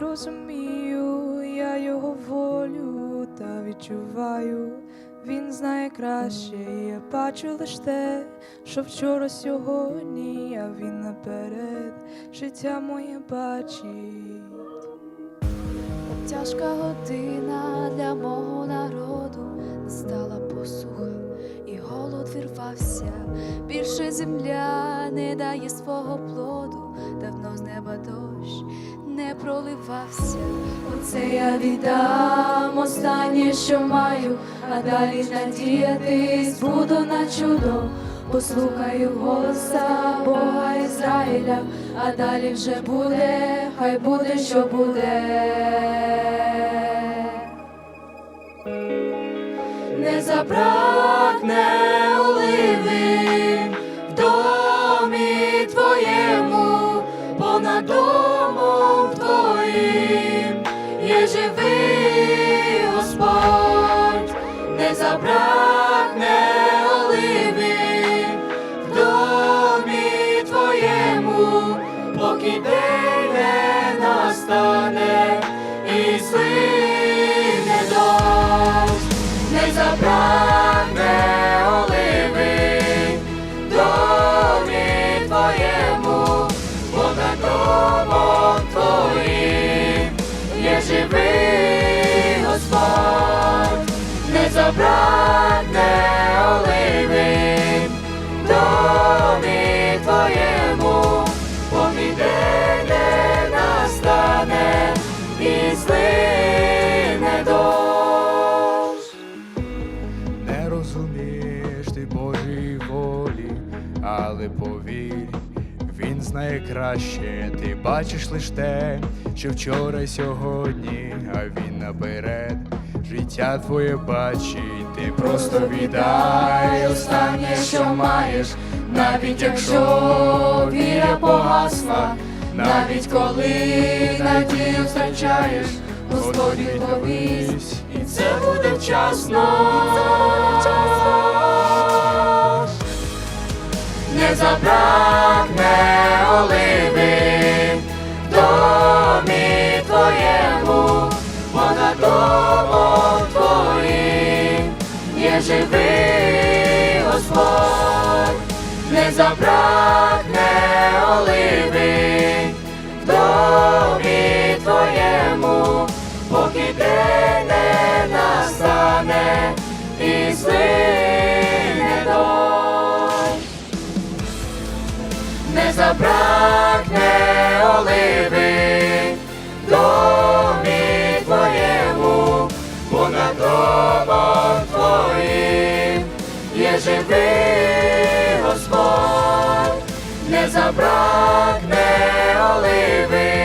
Розумію я його волю, та відчуваю, він знає краще. Я бачу лиш те, що вчора сьогодні, а він наперед життя моє бачить. Тяжка година для мого народу, настала посуха, і голод вірвався. Більше земля не дає свого плоду, давно з неба дощ не проливався. Оце я віддам останнє, що маю, а далі надіятись буду на чудо. Послухаю голоса Бога Ізраїля, а далі вже буде, хай буде, що буде. Господь, не забракне оливи твоєму, поки не настане і слине дощ, не забракне оливи в твоєму, понад домом твоїм є живий не оливи домі твоєму, поки не настане і злине дощ. Не розумієш ти Божої волі, але повір, він знає краще. Ти бачиш лиш те, що вчора й сьогодні, а він наперед життя твоє бачить, ти просто віддай останнє, що маєш, навіть якщо віра погасла, навіть коли надію втрачаєш, Господь відповість, і це буде вчасно. Не забракне оливи не забракне оливи. В домі твоєму, поки день не настане і злине дощ. Не забракне оливи. В домі твоєму, понад домом твоїм є живий забракне оливи